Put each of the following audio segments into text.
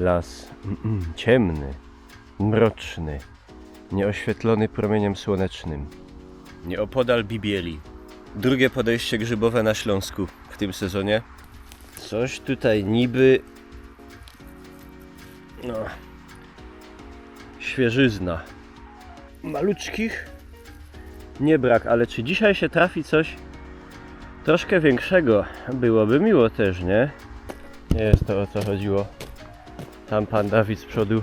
Las mm, mm, ciemny, mroczny, nieoświetlony promieniem słonecznym. Nieopodal Bibieli. Drugie podejście grzybowe na Śląsku w tym sezonie. Coś tutaj niby... No... Świeżyzna. Maluczkich nie brak, ale czy dzisiaj się trafi coś troszkę większego? Byłoby miło też, nie? Nie jest to o co chodziło. Tam pan Dawid z przodu.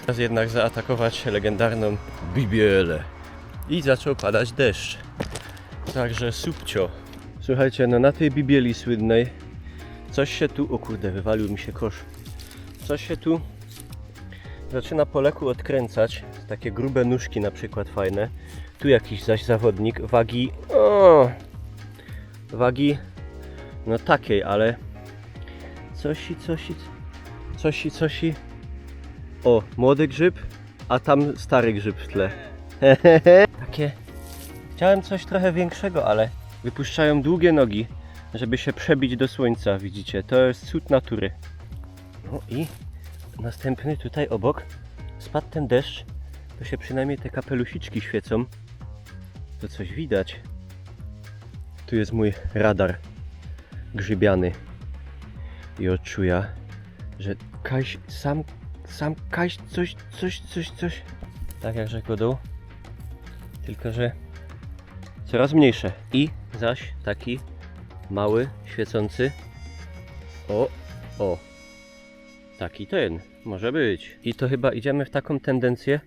Teraz jednak zaatakować legendarną Bibielę. I zaczął padać deszcz. Także subcio. Słuchajcie, no na tej Bibieli słynnej coś się tu... O kurde, wywalił mi się kosz. Coś się tu zaczyna po leku odkręcać. Takie grube nóżki na przykład fajne. Tu jakiś zaś zawodnik wagi... O, wagi... No takiej, ale... Cosi, cosi... Cosi, cosi... O, młody grzyb, a tam stary grzyb w tle. Takie... Chciałem coś trochę większego, ale wypuszczają długie nogi, żeby się przebić do słońca, widzicie. To jest cud natury. No i następny tutaj obok spadł ten deszcz, to się przynajmniej te kapelusiczki świecą. To coś widać. Tu jest mój radar grzybiany i odczuja, że Kaś sam, sam Kaś coś, coś, coś, coś. Tak jak rzekł dół, tylko że coraz mniejsze. I zaś taki mały, świecący. O, o, Taki ten, może być. I to chyba idziemy w taką tendencję,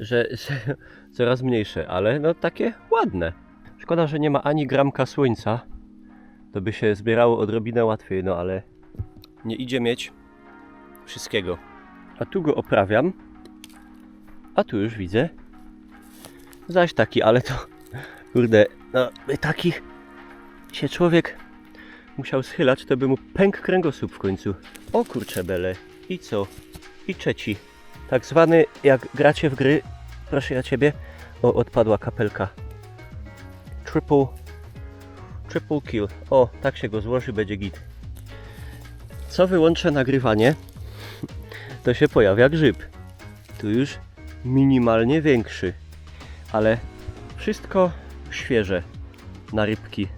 że, że coraz mniejsze, ale no takie ładne. Szkoda, że nie ma ani gramka słońca. To by się zbierało odrobinę łatwiej, no ale nie idzie mieć wszystkiego. A tu go oprawiam. A tu już widzę. Zaś taki, ale to kurde, no takich się człowiek musiał schylać, to by mu pękł kręgosłup w końcu. O kurcze bele. I co? I trzeci. Tak zwany, jak gracie w gry, proszę ja ciebie, o, odpadła kapelka. Triple, triple kill. O, tak się go złoży, będzie git. Co wyłączę nagrywanie, to się pojawia grzyb. Tu już minimalnie większy, ale wszystko świeże na rybki.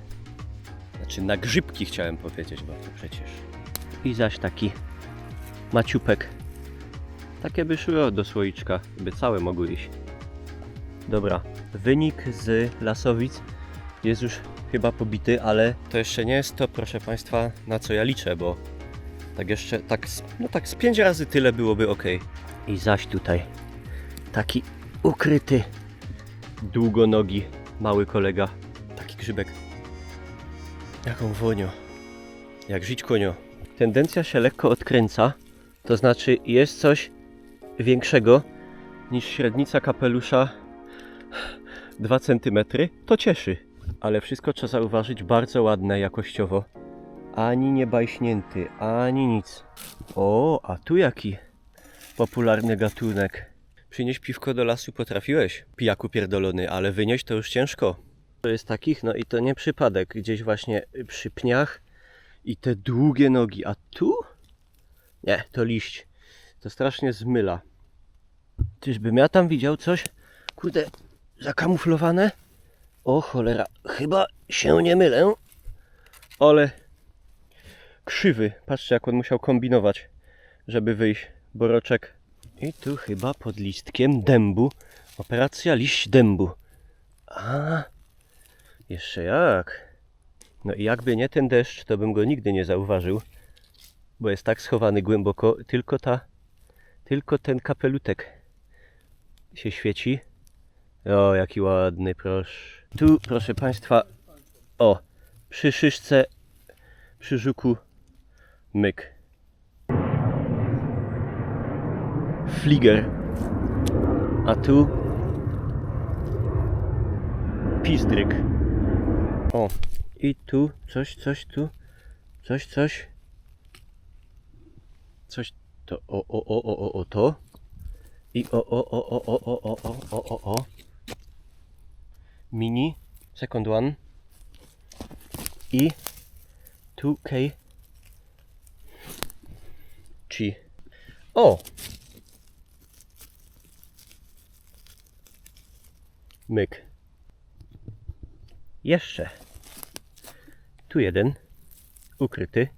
Znaczy na grzybki chciałem powiedzieć, bo to przecież. I zaś taki maciupek. Takie by szły do słoiczka, by całe mogły iść. Dobra, wynik z Lasowic jest już chyba pobity, ale to jeszcze nie jest to, proszę Państwa, na co ja liczę, bo tak jeszcze, tak, no tak z pięć razy tyle byłoby ok. I zaś tutaj taki ukryty, długonogi mały kolega, taki grzybek. Jaką wonią. Jak żyć konio. Tendencja się lekko odkręca, to znaczy jest coś większego niż średnica kapelusza 2 cm. To cieszy. Ale wszystko trzeba zauważyć bardzo ładne jakościowo. Ani nie bajśnięty, ani nic. O, a tu jaki popularny gatunek. Przynieść piwko do lasu potrafiłeś, pijaku pierdolony, ale wynieść to już ciężko. To jest takich, no i to nie przypadek, gdzieś właśnie przy pniach i te długie nogi, a tu? Nie, to liść. To strasznie zmyla. Czyżbym ja tam widział coś? Kurde, zakamuflowane? O cholera, chyba się nie mylę. Ale krzywy. Patrzcie, jak on musiał kombinować, żeby wyjść. Boroczek. I tu chyba pod listkiem dębu. Operacja liść dębu. A, jeszcze jak. No i jakby nie ten deszcz, to bym go nigdy nie zauważył, bo jest tak schowany głęboko, tylko ta, tylko ten kapelutek się świeci. O, jaki ładny, proszę. Tu, proszę Państwa, o, przy szyszce, przy żuku, myk. Fliger. A tu pizdryk. O, i tu coś, coś tu, coś, coś. Coś to, o, o, o, o, o, o, to. I o, o, o, o, o, o, o, o, o, o, o. Mini, second one. I 2K. Ci. O! Myk. Jeszcze. Tu jeden. Ukryty.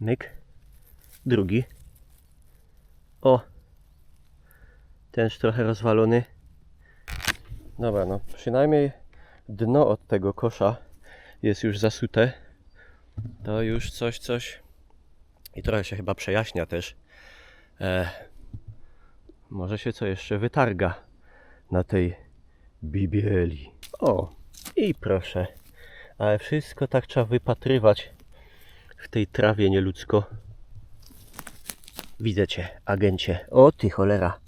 Myk. Drugi. O! Tenż trochę rozwalony. Dobra, no przynajmniej dno od tego kosza jest już zasute. To już coś, coś. I trochę się chyba przejaśnia też. E, może się co jeszcze wytarga na tej bibieli. O, i proszę. Ale wszystko tak trzeba wypatrywać w tej trawie nieludzko. Widzę cię, agencie. O ty cholera.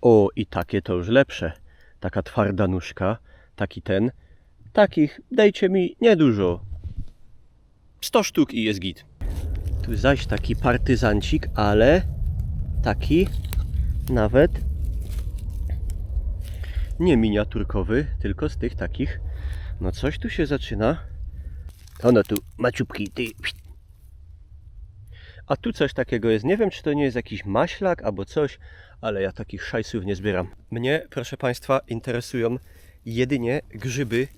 O, i takie to już lepsze. Taka twarda nóżka, taki ten. Takich dajcie mi niedużo. 100 sztuk i jest git. Tu zaś taki partyzancik, ale taki nawet nie miniaturkowy, tylko z tych takich. No coś tu się zaczyna. Ono tu, maciupki, ty. A tu coś takiego jest. Nie wiem, czy to nie jest jakiś maślak albo coś, ale ja takich szajsów nie zbieram. Mnie, proszę Państwa, interesują jedynie grzyby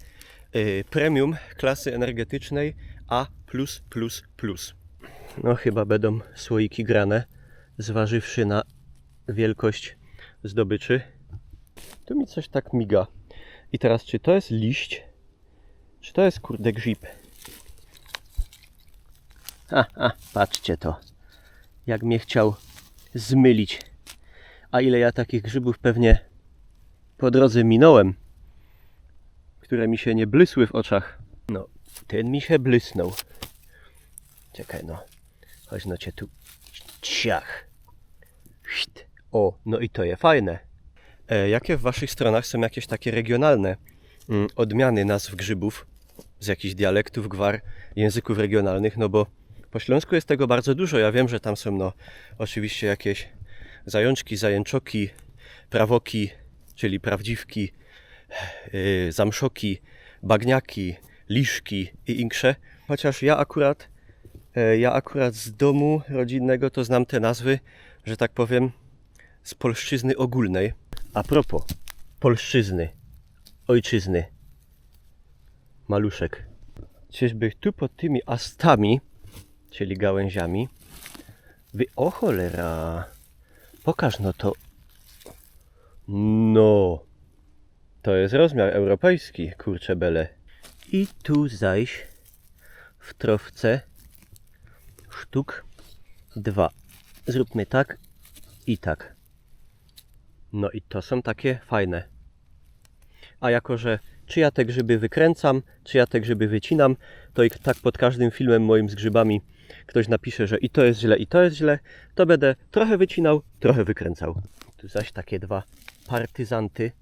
y, premium klasy energetycznej A. No chyba będą słoiki grane, zważywszy na wielkość zdobyczy. Tu mi coś tak miga. I teraz, czy to jest liść, czy to jest kurde grzyb? Ha, ha, patrzcie to. Jak mnie chciał zmylić. A ile ja takich grzybów pewnie po drodze minąłem, które mi się nie blysły w oczach. Ten mi się blysnął. Czekaj no. Chodź no cię tu. Ciach. O, no i to jest fajne. E, jakie w waszych stronach są jakieś takie regionalne mm, odmiany nazw grzybów z jakichś dialektów, gwar, języków regionalnych? No bo po Śląsku jest tego bardzo dużo. Ja wiem, że tam są no oczywiście jakieś zajączki, zajęczoki, prawoki, czyli prawdziwki, yy, zamszoki, bagniaki, liszki i inkrze. Chociaż ja akurat, e, ja akurat z domu rodzinnego to znam te nazwy, że tak powiem, z polszczyzny ogólnej. A propos polszczyzny, ojczyzny, maluszek. Czyżby tu pod tymi astami, czyli gałęziami, wy... O cholera! Pokaż no to. No! To jest rozmiar europejski, kurcze bele. I tu zaś w trowce sztuk dwa. Zróbmy tak i tak. No i to są takie fajne. A jako, że czy ja te grzyby wykręcam, czy ja te grzyby wycinam, to i tak pod każdym filmem moim z grzybami ktoś napisze, że i to jest źle, i to jest źle, to będę trochę wycinał, trochę wykręcał. Tu zaś takie dwa partyzanty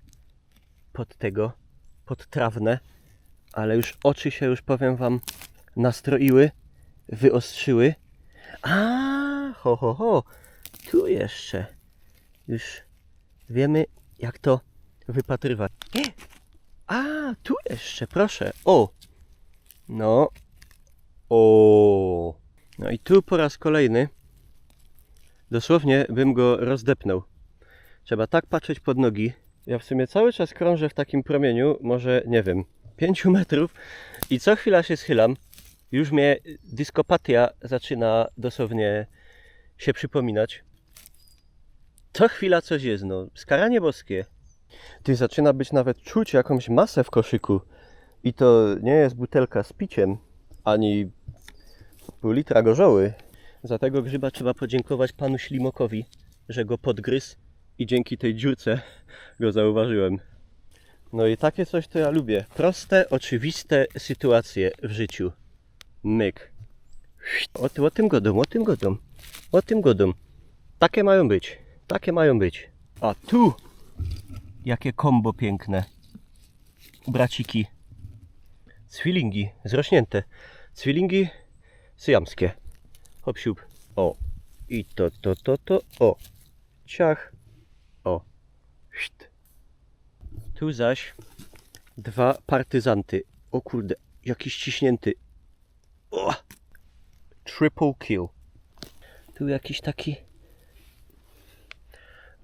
pod tego, pod trawne, ale już oczy się już powiem wam nastroiły, wyostrzyły. A, ho, ho, ho, tu jeszcze. Już wiemy, jak to wypatrywać. A, tu jeszcze, proszę. O, no, o. No i tu po raz kolejny dosłownie bym go rozdepnął. Trzeba tak patrzeć pod nogi. Ja w sumie cały czas krążę w takim promieniu, może nie wiem, 5 metrów i co chwila się schylam. Już mnie dyskopatia zaczyna dosłownie się przypominać. Co chwila coś jest, no. Skaranie boskie. Ty zaczyna być nawet czuć jakąś masę w koszyku. I to nie jest butelka z piciem, ani pół litra gorzoły. Za tego grzyba trzeba podziękować panu Ślimokowi, że go podgryzł i dzięki tej dziurce go zauważyłem. No i takie coś to ja lubię. Proste, oczywiste sytuacje w życiu. Myk. O, o tym godą, o tym godą, o tym godą. Takie mają być, takie mają być. A tu, jakie kombo piękne. Braciki. Cwilingi, zrośnięte. Cwilingi syjamskie. Hop siup. O. I to, to, to, to. O. Ciach. O. Szt. Tu zaś dwa partyzanty. O kurde, jakiś ściśnięty. O! Triple kill. Tu jakiś taki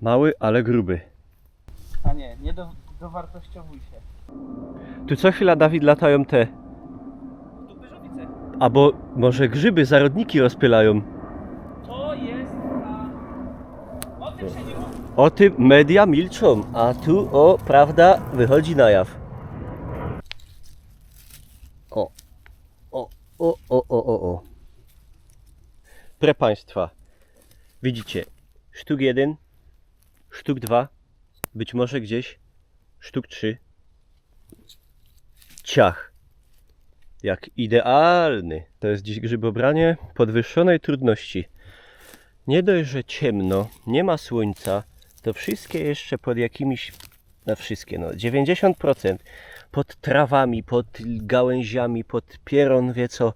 mały, ale gruby. A nie, nie do, dowartościowuj się. Tu co chwila, Dawid, latają te. Albo może grzyby, zarodniki rozpylają. To jest na... O tym się nie mówi. O tym media milczą, a tu o prawda wychodzi na jaw. O, o, o, o, o, o, o. Pre Państwa, widzicie, sztuk jeden, sztuk dwa, być może gdzieś sztuk trzy. Ciach. Jak idealny. To jest dziś grzybobranie podwyższonej trudności. Nie dość, że ciemno, nie ma słońca, to wszystkie jeszcze pod jakimiś, no wszystkie, no 90% pod trawami, pod gałęziami, pod pieron, wie co.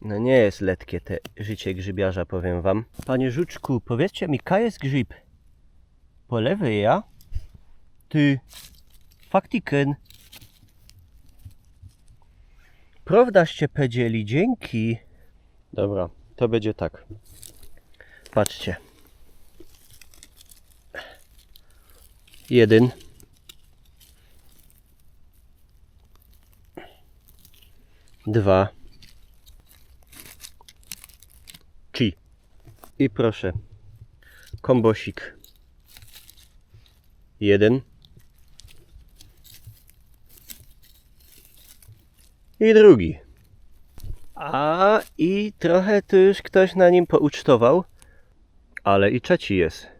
No nie jest letkie te życie grzybiarza, powiem wam. Panie Żuczku, powiedzcie mi, ka jest grzyb? Po lewej, ja? Ty, faktiken. Prawdaście powiedzieli, dzięki. Dobra, to będzie tak. Patrzcie. Jeden. Dwa. Trzy. I proszę. Kombosik. Jeden. I drugi. A i trochę tu już ktoś na nim poucztował. Ale i trzeci jest.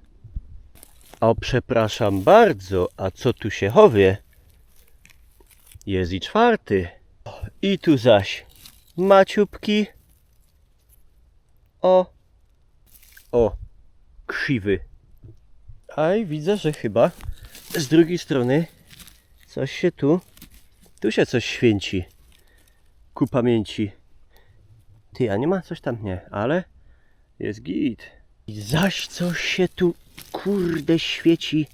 O, przepraszam bardzo, a co tu się chowie? Jest i czwarty. I tu zaś maciupki. O, o, krzywy. A i widzę, że chyba z drugiej strony coś się tu, tu się coś święci. Ku pamięci. Ty, a nie ma coś tam? Nie, ale jest git. I zaś coś się tu kurde świeci.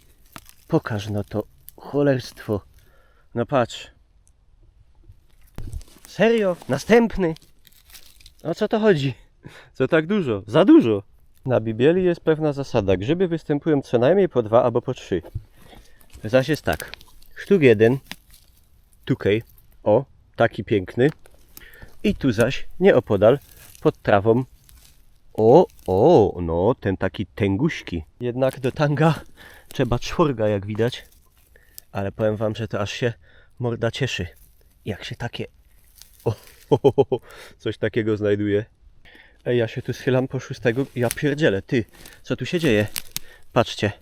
Pokaż no to cholerstwo. No patrz. Serio? Następny? O co to chodzi? Co tak dużo? Za dużo. Na Bibieli jest pewna zasada. Grzyby występują co najmniej po dwa albo po trzy. Zaś jest tak. Sztuk jeden. Tukej. O, taki piękny. I tu zaś, nieopodal, pod trawą, o, o, no, ten taki tęguśki. Jednak do tanga trzeba czworga, jak widać. Ale powiem wam, że to aż się morda cieszy. Jak się takie... O, coś takiego znajduje. Ej, ja się tu schylam po szóstego. Ja pierdzielę, ty, co tu się dzieje? Patrzcie.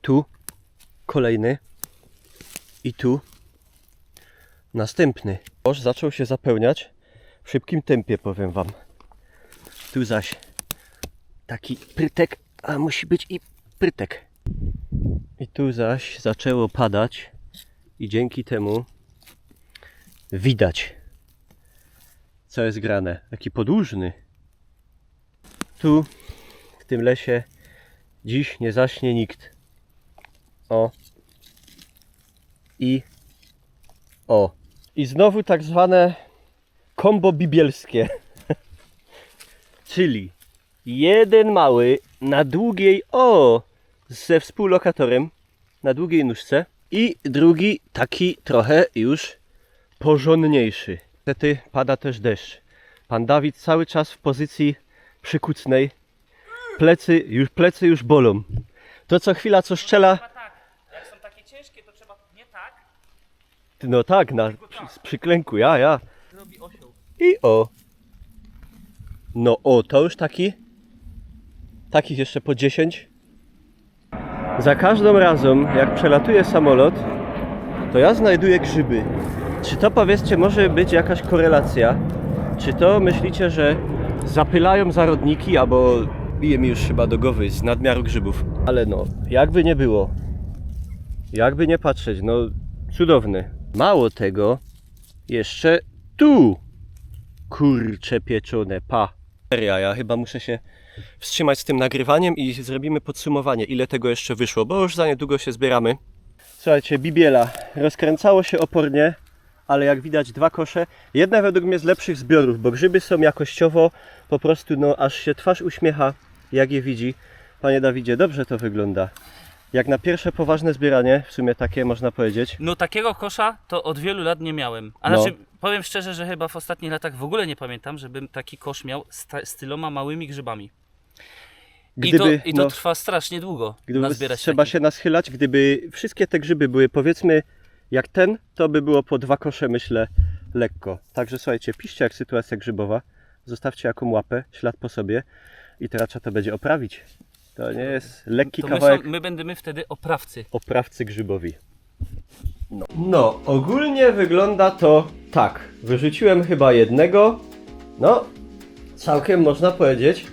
Tu kolejny. I tu następny. Kosz zaczął się zapełniać w szybkim tempie, powiem wam. Tu zaś taki prytek, a musi być i prytek. I tu zaś zaczęło padać i dzięki temu widać co jest grane. Taki podłużny. Tu w tym lesie dziś nie zaśnie nikt. O. I o. I znowu tak zwane kombo bibielskie. Czyli jeden mały na długiej, o, ze współlokatorem na długiej nóżce i drugi taki trochę już porządniejszy. Niestety pada też deszcz. Pan Dawid cały czas w pozycji przykucnej. Plecy już, plecy już bolą. To co chwila co szczela, tak. Jak są takie ciężkie, to trzeba nie tak. no tak, na, z przyklęku, ja, ja. Robi osioł. I o. No o, to już taki. Takich jeszcze po 10. Za każdym razem, jak przelatuje samolot, to ja znajduję grzyby. Czy to powiedzcie, może być jakaś korelacja? Czy to myślicie, że zapylają zarodniki, albo bije mi już chyba do głowy z nadmiaru grzybów? Ale no, jakby nie było, jakby nie patrzeć, no cudowne. Mało tego, jeszcze tu Kurcze pieczone, pa. Seria, ja chyba muszę się wstrzymać z tym nagrywaniem i zrobimy podsumowanie, ile tego jeszcze wyszło, bo już za niedługo się zbieramy. Słuchajcie, bibiela rozkręcało się opornie, ale jak widać dwa kosze. Jedna według mnie z lepszych zbiorów, bo grzyby są jakościowo po prostu, no aż się twarz uśmiecha, jak je widzi. Panie Dawidzie, dobrze to wygląda. Jak na pierwsze poważne zbieranie, w sumie takie można powiedzieć. No takiego kosza to od wielu lat nie miałem. A No. znaczy, powiem szczerze, że chyba w ostatnich latach w ogóle nie pamiętam, żebym taki kosz miał z, ta, z tyloma małymi grzybami. I to, i to no, trwa strasznie długo Gdyby nazbierać trzeba taki. się naschylać, gdyby wszystkie te grzyby były powiedzmy jak ten, to by było po dwa kosze myślę lekko. Także słuchajcie, piszcie jak sytuacja grzybowa, zostawcie jaką łapę, ślad po sobie i teraz trzeba to będzie oprawić. To nie jest lekki To my, są, kawałek my będziemy wtedy oprawcy. oprawcy grzybowi. No. no, ogólnie wygląda to tak. Wyrzuciłem chyba jednego. No, całkiem można powiedzieć,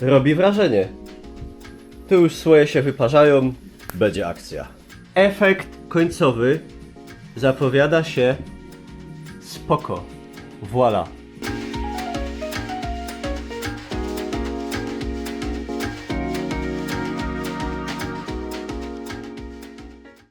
robi wrażenie. Tu już słoje się wyparzają, będzie akcja. Efekt końcowy zapowiada się spoko. Voila.